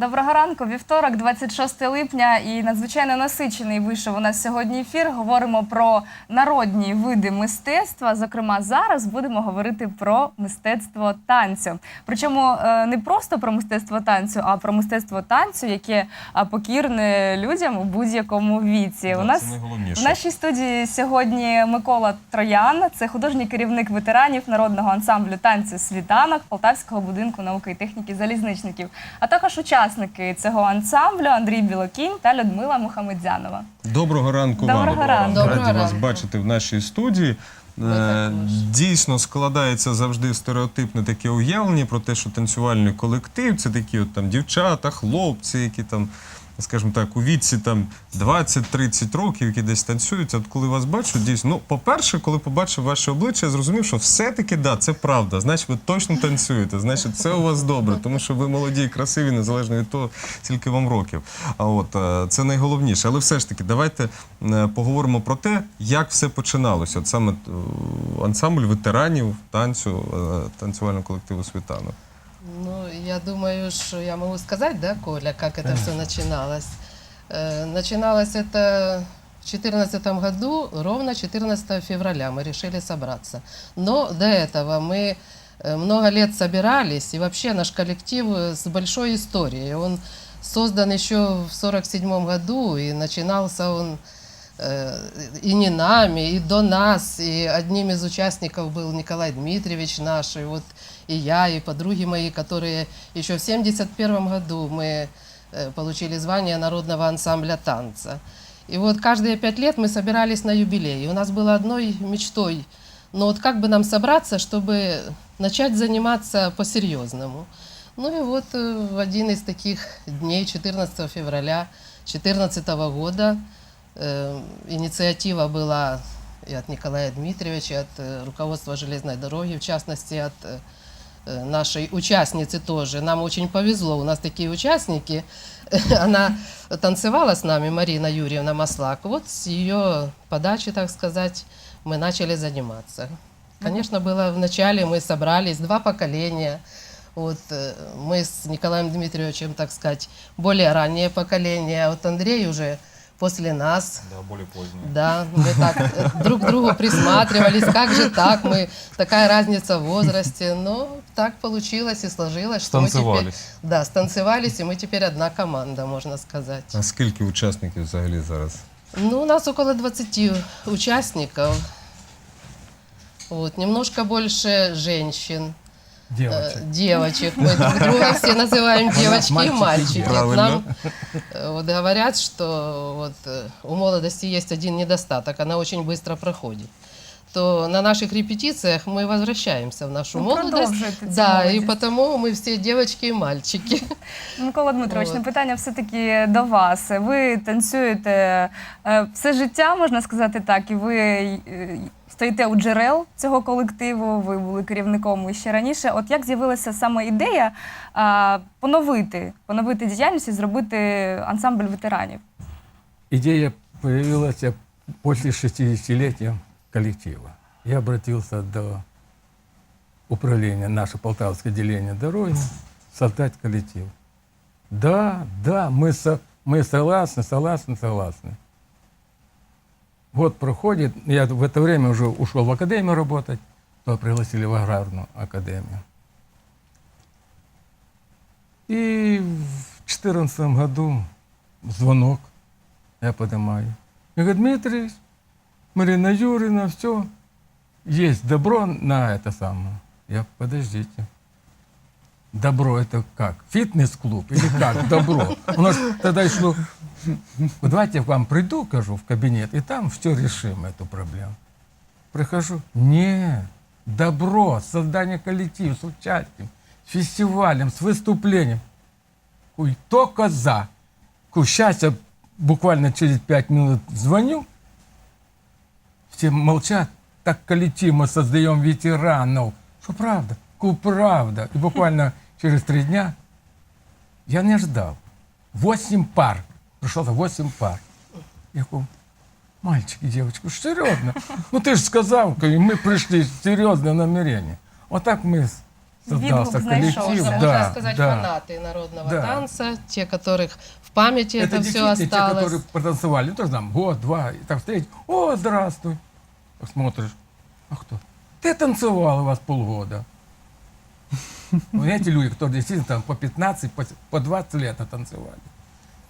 Доброго ранку, вівторок, 26 липня, і надзвичайно насичений вийшов у нас сьогодні ефір. Говоримо про народні види мистецтва. Зокрема, зараз будемо говорити про мистецтво танцю. Причому е, не просто про мистецтво танцю, а про мистецтво танцю, яке покірне людям у будь-якому віці. Да, у нас в нашій студії сьогодні Микола Троян, це художній керівник ветеранів народного ансамблю танцю світанок Полтавського будинку науки і техніки залізничників, а також учасники цього ансамблю Андрій Білокінь та Людмила Мухамедзянова. Доброго ранку вам. Ранку. Доброго Раді вас бачити в нашій студії. Е. Дійсно складається завжди стереотипне таке уявлення про те, що танцювальний колектив це такі от там дівчата, хлопці, які там, скажімо так, у віці там 20-30 років, які десь танцюють. От коли вас бачу, дійсно, ну, по-перше, коли побачив ваше обличчя, я зрозумів, що все-таки да, це правда. Значить, ви точно танцюєте, значить, це у вас добре, тому що ви молоді і красиві, незалежно від того, скільки вам років. А от е, це найголовніше. Але все ж таки, давайте е, поговоримо про те, як все починалося. От саме е, ансамбль ветеранів танцю, танцювального колективу світанок. Ну, я думаю, что я могу сказать, да, Коля, как это все начиналось. Э, Начиналось это в 2014 году, ровно 14 февраля мы решили собраться. Но до этого мы э, много лет собирались, и вообще наш коллектив э, с большой историей. Он создан еще в 47 году, и начинался он и не нами, и до нас, и одним из участников был Николай Дмитриевич наш, и вот и я, и подруги мои, которые еще в 71 году мы э, получили звание народного ансамбля танца. И вот каждые пять лет мы собирались на юбилей. У нас было одной мечтой, но вот как бы нам собраться, чтобы начать заниматься по-серьезному. Ну и вот э, в один из таких дней, 14 февраля 2014 года, э, инициатива была и от Николая Дмитриевича, и от э, руководства железной дороги, в частности, от э, э, нашей участницы тоже. Нам очень повезло, у нас такие участники. Она танцевала с нами, Марина Юрьевна Маслак. Вот с ее подачи, так сказать, мы начали заниматься. Конечно, было вначале, мы собрались, два поколения. Вот э, мы с Николаем Дмитриевичем, так сказать, более раннее поколение, а вот Андрей уже после нас. Да, більш поздно. Да, мы так э, друг к другу присматривались, как же так, мы такая разница в возрасте, но так получилось и сложилось, что мы теперь, Станцевались. да, станцевались, и мы теперь одна команда, можно сказать. А скільки учасників взагалі зараз? Ну, у нас около 20 участников, вот, немножко больше женщин, э, Девочек. девочек, мы друг друга все называем девочки и мальчики и мальчики. Правильно. Нам э, вот говорят, что вот э, у молодости есть один недостаток, она очень быстро проходит то на наших репетициях мы возвращаемся в нашу Ну, молодость. продовжуєте цю Да, и молодість. потому мы все девочки и мальчики. Микола Дмитрович, От. ну, питання все-таки до вас. Ви танцюєте е, все життя, можна сказати так, і ви е, стоїте у джерел цього колективу, ви були керівником ще раніше. От як з'явилася саме ідея а, поновити, поновити діяльність і зробити ансамбль ветеранів? Идея появилась э, после 60-летия коллектива. Я обратился до управления, наше Полтавское отделение дороги, создать коллектив. Да, да, мы, со- мы согласны, согласны, согласны. Год проходит, я в это время уже ушел в академию работать, то пригласили в аграрную академию. И в 2014 году звонок, я поднимаю. Я говорю, Дмитрий, Марина Юрьевна, все, есть добро на это самое. Я, подождите. Добро это как? Фитнес-клуб или как? Добро. У нас тогда шло... «Вот Давайте я к вам приду, кажу, в кабинет, и там все решим, эту проблему. Прихожу. Не, добро, создание коллектива с участием, с фестивалем, с выступлением. Ой, только за. Ку, Сейчас я буквально через пять минут звоню, все молчат. Так коллектив мы создаем ветеранов. Что правда? Ку, правда. И буквально через три дня я не ждал. Восемь пар. Пришел восемь пар. Я говорю, мальчики, девочки, серьезно. Ну ты же сказал, и мы пришли, серьезное намерение. Вот так мы создался Відгук коллектив. Можно Да, сказать, да. фанаты народного Да. танца, те, которых в памяти это, все действительно те, осталось. которые потанцевали, ну, тоже там год, два, и так встретить, о, здравствуй. Смотришь, а кто? Ты танцевал у вас полгода. Ну, эти люди, которые действительно там по 15, по, по 20 лет танцевали.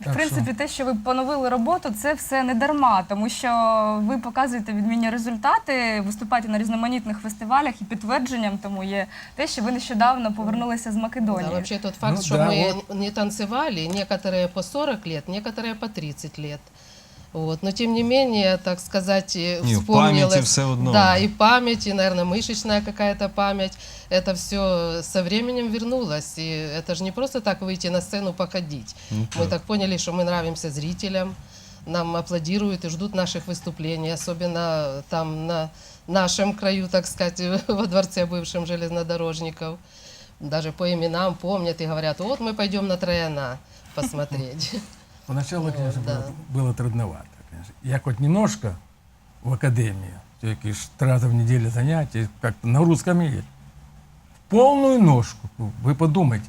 В принципі, те, що ви поновили роботу, це все не дарма, тому що ви показуєте відмінні результати, виступаєте на різноманітних фестивалях і підтвердженням тому є те, що ви нещодавно повернулися з Да, Македонії. вообще тот факт, Ну что да, мы вот. не танцевали, некоторые по 40 лет, некоторые по 30 лет. Вот. Но тем не менее, так сказать, в вспомнилось. памяти все одно. Да, и память, и, наверное, мышечная какая-то память. Это все со временем вернулось. И это же не просто так выйти на сцену походить. Ну, Мы так поняли, что мы нравимся зрителям, нам аплодируют и ждут наших выступлений, особенно там на нашем краю, так сказать, во дворце бывшем железнодорожников. Даже по именам помнят и говорят, вот мы пойдем на Трояна посмотреть. Поначалу, конечно, да. было, было трудновато. Конечно. Я хоть немножко в академии, ж три раза в неделю занятия, как на русском. В полную ножку. Вы подумайте,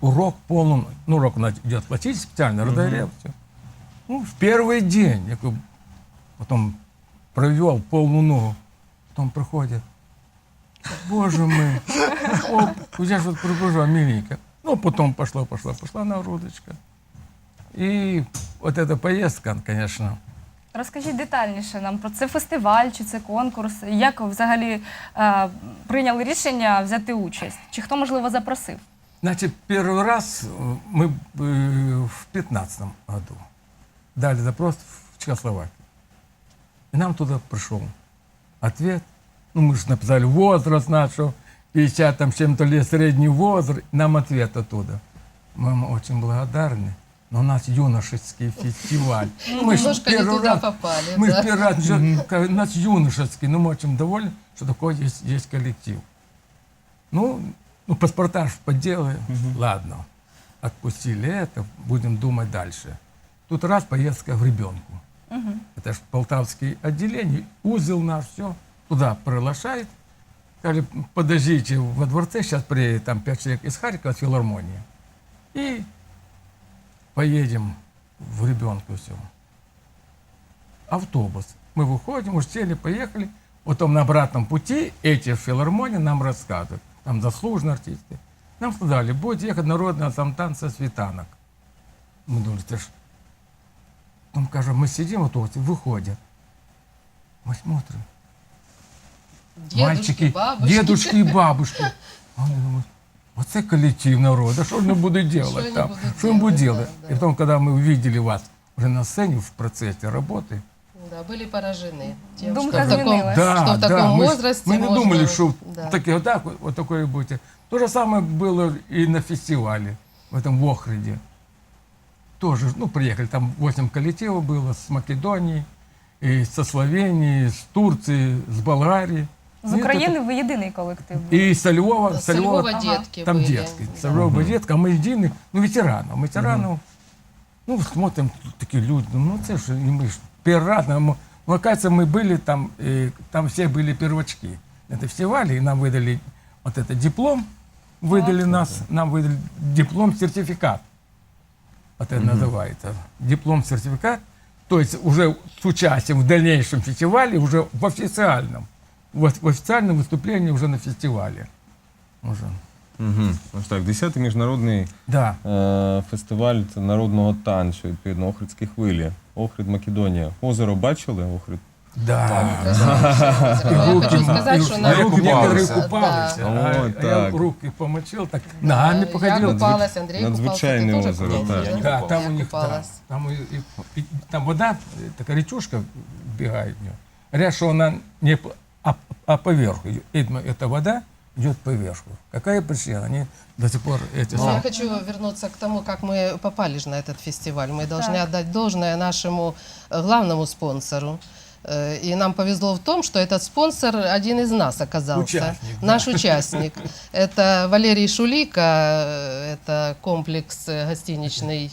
урок полный, ну, урок у нас идет классический, специально, разогрев, все. Ну, в первый день, я потом провел полную ногу, потом проходит, боже мой, я же вот прибежал, миленько. Ну, потом пошла, пошла, пошла нагрузочка. И вот эта поездка, конечно, Розкажіть детальніше нам про це фестиваль чи це конкурс. Як ви взагалі е, прийняли рішення взяти участь? Чи хто можливо запросив? Значит, первый раз э, мы э, в 15 году дали запрос в Чехословакию. И нам туда пришел ответ. Ну, мы же написали возраст наш, что 50 там с чем-то лет средний возраст. Нам ответ оттуда. Мы вам очень благодарны, Но у нас юношеский фестиваль. Ну, мы ж Немножко не первый туда раз- попали. Мы да. в первый раз, же, у нас юношеский, но мы очень довольны, что такой есть, есть коллектив. Ну, ну паспорта подделаем. Ладно, отпустили это, будем думать дальше. Тут раз поездка в ребенку. Это ж полтавское отделение, узел наш, все. Туда приглашает. Сказали, подождите, во дворце сейчас приедет там пять человек из Харькова, с филармонии. И поедем в ребенку все автобус. Мы выходим, уж сели, поехали. Потом на обратном пути эти в филармонии нам рассказывают. Там заслуженные артисты. Нам сказали, будет ехать народный ансамбль танца «Светанок». Мы думали, это ж... Потом, кажем, мы сидим в автобусе, выходим. Мы смотрим. Дедушки, Мальчики, бабушки. дедушки и бабушки. Вони думають, оце коллектив народа, что они будут делать там? Что им будут делать, да, да. И потом, когда мы увидели вас уже на сцене в процессе работы, Да, были поражены тем, Думка что в таком. Да, что в да, таком мы, ж- возрасте мы не можно- думали, что да. такие вот так вот, вот такое будете. То же самое было и на фестивале в этом в Охриде. Тоже, ну, приехали, там 8 коллективов было с Македонии, и со Словении, с Турции, с Болгарии. З Ну, України ви єдиний колектив. був. И со Львова, Со Львова, Львова детки там были. детский, со Львова детка, а мы единый, ну, ветеранов, ветеранов. Ну, смотрим, тут такие люди, ну, это же, и мы ж первый раз, ну, оказывается, мы были там, и там все были первочки на фестивале, и нам выдали вот этот диплом, выдали нас, нам выдали диплом-сертификат. Вот это называется. Диплом-сертификат, то есть уже с участием в дальнейшем фестивале, уже в официальном, в, в официальном выступлении уже на фестивале. Уже. Угу. Ось так, 10-й міжнародний Да. е, фестиваль це народного танцю, відповідно, Охридські хвилі. Охрид Македонія. Озеро бачили? Охрид? Да. Я Руки хочу м- сказать, и что руки- на руки некоторые купались. купались. Да. а- О, а я так. руки помочил, так ногами Я походил. купалась, Андрей купался. Надзвичайне ты тоже озеро, купался, так. Да, там у Я них да, купалась. там, и- и- и- там вода, э, такая речушка бегает в нее. Говорят, что она не по- а, а поверху. Эта вода идет поверху. Какая причина? Они до сих пор эти Но самые- я хочу вернуться к тому, как мы попали же на этот фестиваль. Мы должны Так. отдать должное нашему э, главному спонсору. Э, И нам повезло в том, что этот спонсор один из нас оказался. Участник, да. Наш участник. Это Валерий Шулика, э, это комплекс гостиничный,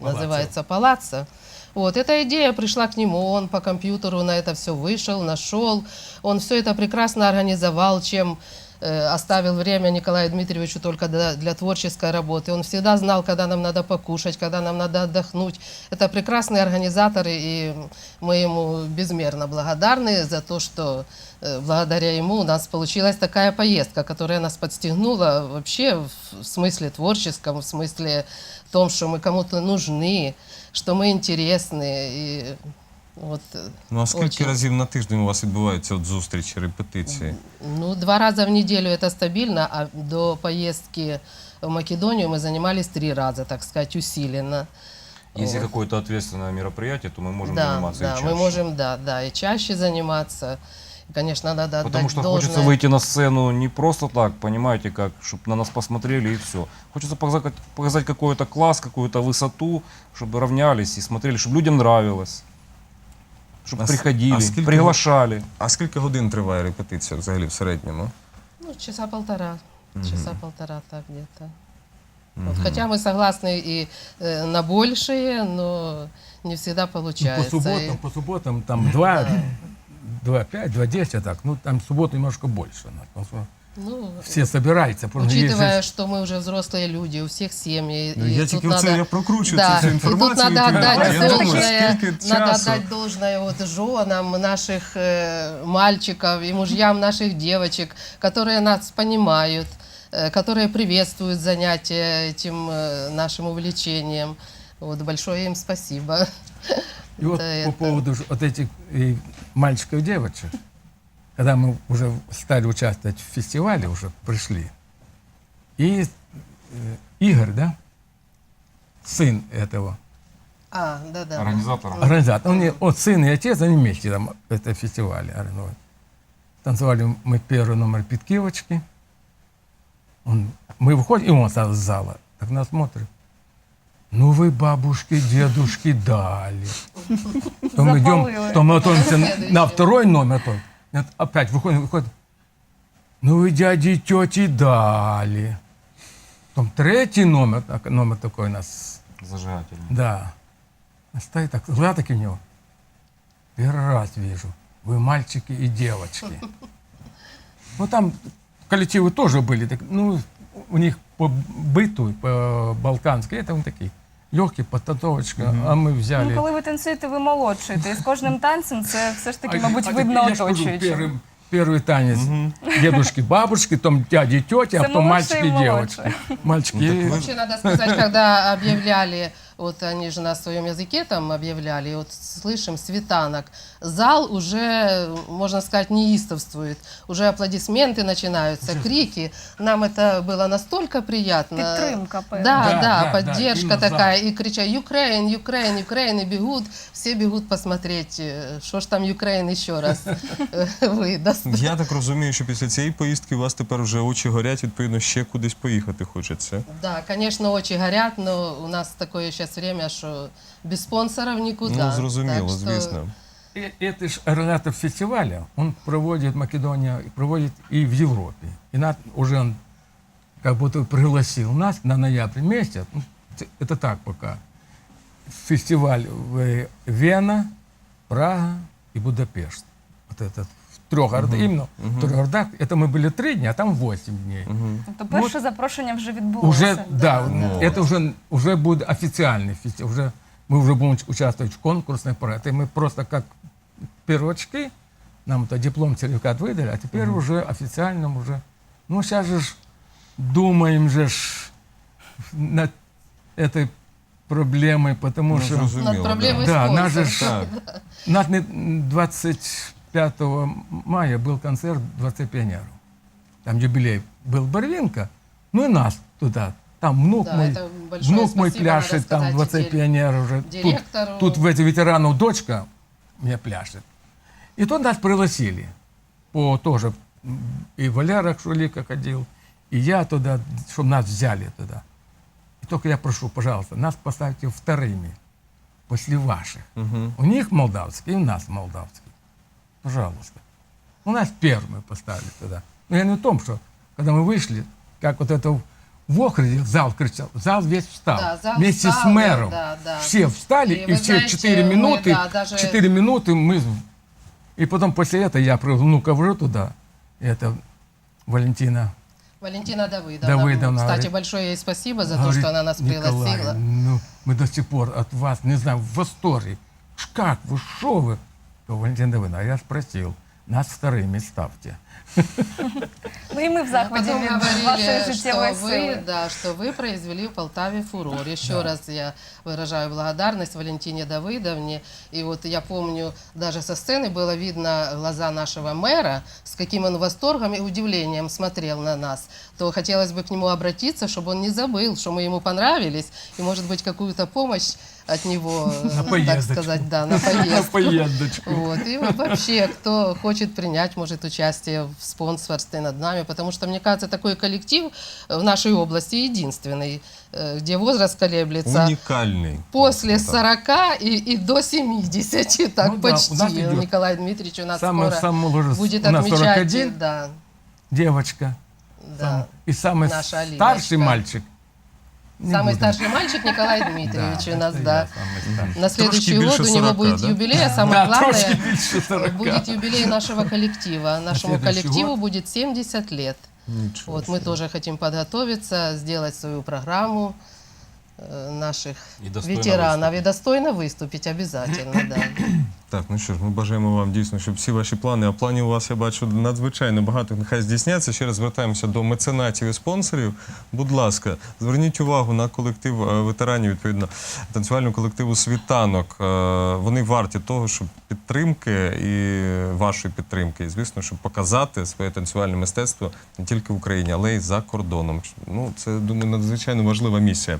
Палаццо. называется «Палаццо». Вот, эта идея пришла к нему, он по компьютеру на это все вышел, нашел, он все это прекрасно организовал, чем оставил время Николаю Дмитриевичу только для, для творческой работы. Он всегда знал, когда нам надо покушать, когда нам надо отдохнуть. Это прекрасный организатор, и мы ему безмерно благодарны за то, что э, благодаря ему у нас получилась такая поездка, которая нас подстегнула вообще в смысле творческом, в смысле том, что мы кому-то нужны, что мы интересны. И вот, э, Ну а скільки Очень. разів на тиждень у вас відбуваються от зустрічі, репетиції? ну, два раза в неделю это стабильно, а до поездки в Македонию мы занимались три раза, так сказать, усиленно. Если Вот. какое-то ответственное мероприятие, то мы можем да, заниматься да, и чаще. мы можем, да, да, и чаще заниматься. И, Конечно, надо отдать Потому что должное. хочется выйти на сцену не просто так, понимаете, как, чтобы на нас посмотрели и все. Хочется показать, показать какой-то класс, какую-то высоту, чтобы равнялись и смотрели, чтобы людям нравилось. Чтобы А с- приходили, а сколько- приглашали. А скільки годин триває репетиція взагалі в середньому? Ну, часа полтора. Часа полтора так где-то. Вот, хотя мы согласны и э, на большее, но не всегда Ну, получается. по субботам, И- по субботам там 2, 2, 5, 2, 10, так. Ну, там в субботу немножко больше. у нас, потому что ну, все собираются. потому что есть Учитывая, же- что мы уже взрослые люди, у всех семьи. Ну, и я тут тільки надо- оце я прокручую Да, цю и тут інформацію. надо яку- отдать я думаю, должное, скільки надо часу. отдать должное вот женам наших э, мальчиков и мужьям наших девочек, которые нас понимают, э, которые приветствуют занятия этим э, нашим увлечением. Вот большое им спасибо. И вот Да, по это- поводу ж- вот этих и мальчиков и девочек, когда мы уже стали участвовать в фестивале, уже пришли, и э, Игорь, да, сын этого А, да-да. Организатор. организатор, он, не- он сын и отец, они вместе там это фестивале организовали. Танцевали мы первый номер Питкивочки. Он, мы выходим, и он сразу с зала. Так нас смотрит. Ну вы, бабушки, дедушки, дали. То мы идем, то мы готовимся на- второй номер. то нет, опять выходим, выходим. Ну вы, дяди и тети, дали. Потом третий номер, номер такой у нас Зажигательный. да. А Стоит так, глаза такие у него. Первый раз вижу. Вы мальчики и девочки. Ну, там коллективы тоже были. Так, ну, у них по быту, по балкански, это вот такие легкие, подтанцовочка. А мы взяли... Ну, коли ви танцюєте, ви молодшуєте. І з кожним танцем це все ж таки, А, мабуть, а видно так я ж кажу, оточуючим. Первый, первый танец дедушки, бабушки, потом дяди, тети, а Це потом молодше мальчики і и молодше. девочки. Мальчики. Ну, так и- вы- Вообще надо сказать, когда объявляли, вот они же на своем языке там объявляли, вот слышим светанок, зал уже, можно сказать, неистовствует, уже аплодисменты начинаются, крики. Нам это было настолько приятно. Підтримка, певна. Да, Да, да, да, да, поддержка именно зал. такая. И кричат Украин, Украин, Украин, и бегут, все бегут посмотреть, э, что ж там Украин еще раз э, выдаст. Я так розумію, що після цієї поїздки у вас тепер вже очі горять, відповідно, ще кудись поїхати хочеться. Да, конечно, очень горят, но у нас такое сейчас время, что без спонсоров никуда. Ну, зрозуміло, Так звісно. Э, Это же организатор фестиваля, он проводит Македония, проводит и в Европе. И нас, уже он как будто пригласил нас на ноябрь месяц, ну, это так пока, фестиваль в э, Вена, Прага и Будапешт. Вот это в трех городах, именно в трех городах. Это мы были три дня, а там восемь дней. Тобто перше запрошення вже відбулося. Уже, да, да. это уже, уже будет официальный фестиваль. Уже, мы уже будем участвовать в конкурсной проекте. Мы просто как первочки, нам это диплом, сертификат выдали, а теперь уже официально уже. Ну, сейчас же ж думаем же ж над этой проблемой, потому Ну, что. Над проблемой Да, нас же ж- нас не- 25 мая был концерт 20 пионеров. Там юбилей был Барвинка, ну и нас туда. Там внук Да, мой, внук мой пляшет, там сказать 20 теперь пионеров уже. Тут, директору. тут в эти ветеранов дочка меня пляшет. И тут нас пригласили. По тоже и Валера Шулика ходил, и я туда, чтобы нас взяли туда. И только я прошу, пожалуйста, нас поставьте вторыми после ваших. Мгм. У них молдавский, и у нас молдавский. Пожалуйста. У нас первые поставили туда. Но я не в том, что когда мы вышли, как вот это в Охриде зал кричал, зал весь встал. Да, зал вместе встал, с мэром. да, да. Все встали, И и, все знаете, 4 мы, минуты, да, даже- 4 минуты мы... И потом после этого я внука уже туда. Это Валентина Валентина Давыдовна. Давыдовна Кстати, говорит- большое ей спасибо за то, говорит, что она нас «Николай, пригласила. ну, мы до сих пор от вас, не знаю, в восторге. Как вы, что вы? То Валентина Давыдовна, а я спросил, нас вторыми ставьте. Ну і ми в захваті Потом від говорили, вашої что життєвої вы, сили. да, что вы произвели в Полтаве фурор. Еще раз я выражаю благодарность Валентине Давыдовне. И вот я помню, даже со сцены было видно глаза нашего мэра, с каким он восторгом и удивлением смотрел на нас. То хотелось бы к нему обратиться, чтобы он не забыл, что мы ему понравились, и, может быть, какую-то помощь от него, э, так поездочку. сказать, да, на поездку. поездочку. Вот. И вообще, кто хочет принять, может, участие в спонсорстве над нами, потому что, мне кажется, такой коллектив в нашей области единственный, э, где возраст колеблется Унікальний. после Просто так. 40 и, и до 70, так Ну да, у почти. нас идет. Николай Дмитриевич у нас Самый, скоро самый возраст будет у нас отмечать, 41, да, девочка. да. И самый Наша старший Алиночка. мальчик. Не Самый будем. старший мальчик Николай Дмитриевич у нас, это да. я самый старший. На следующий більше год у него 40, будет да? юбилей, а самое Да, главное, трошки більше 40. будет юбилей нашего коллектива. Нашему следующий коллективу год? будет 70 лет. Нічого Вот мы собі. тоже хотим подготовиться, сделать свою программу э, наших И достойно ветеранов выступить. и достойно выступить обязательно, да. Так, ну що ж, ми бажаємо вам дійсно, щоб всі ваші плани, а планів у вас я бачу надзвичайно багато, нехай здійсняться. Ще раз звертаємося до меценатів і спонсорів. Будь ласка, зверніть увагу на колектив е, ветеранів, відповідно, танцювального колективу Світанок. Е, Вони варті того, щоб підтримки і вашої підтримки, і звісно, щоб показати своє танцювальне мистецтво не тільки в Україні, але й за кордоном. Ну, це думаю, надзвичайно важлива місія.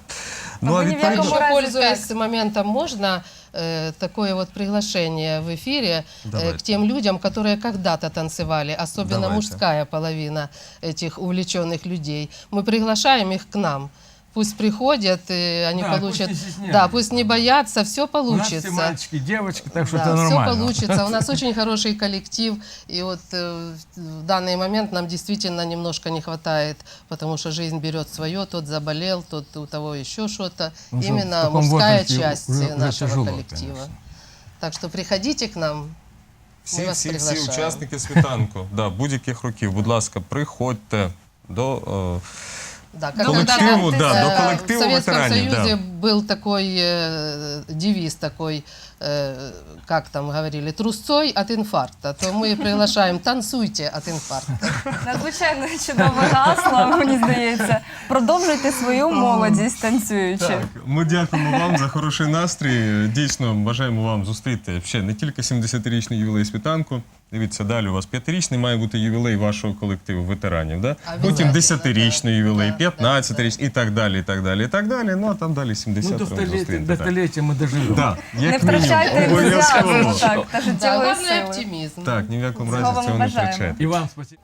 Ну ви а ні в якому пользуясь моментом, можно э, такое вот приглашение в эфире э, к тем людям, которые когда-то танцевали, особенно Давайте. мужская половина этих увлеченных людей. Мы приглашаем их к нам. Пусть приходят, и они Да, пусть получат... не стесняются. да, пусть не боятся, все У нас получится. все мальчики, девочки, так что Да, это все нормально. получится. У нас очень хороший коллектив. И вот э, в данный момент нам действительно немножко не хватает, потому что жизнь берет свое. Тот заболел, тот у того еще что-то. Ну, что, в Именно таком мужская возрасте часть уже- уже нашего тяжело, коллектива. конечно. Так что приходите к нам. Мы всі, вас всі, всі приглашаем. учасники світанку, да, будь-яких років, будь ласка, приходьте до. е, Да, как Коллективу, когда-то, да, до э, коллектива В Советском ветеранов, да. Союзе был такой э, девиз такой, э, как там говорили, трусцой от инфаркта. То мы приглашаем «танцуйте от инфаркта». Надзвичайно чудове гасло, мені здається. Продовжуйте свою молодість танцюючи. Так, ми дякуємо вам за хороший настрій. Дійсно, бажаємо вам зустріти ще не тільки 70-річний ювілей світанку. Дивіться, далі у вас п'ятирічний має бути ювілей вашого колективу ветеранів. Да? Потім Обязательно, десятирічний да. ювілей, Да, 15-річний і так далі, і так далі, і так далі. Ну, а там далі 70 Ну, до років столетия, зустрінете, до так. столетия мы доживем. Да, Не як мінімум, втрачайте ентузіазму обов'язково. так, та Да, життєвої главное сили. оптимизм. Так, ні в якому Цього разі вам цього не бажаємо. втрачайте. И вам спасибо.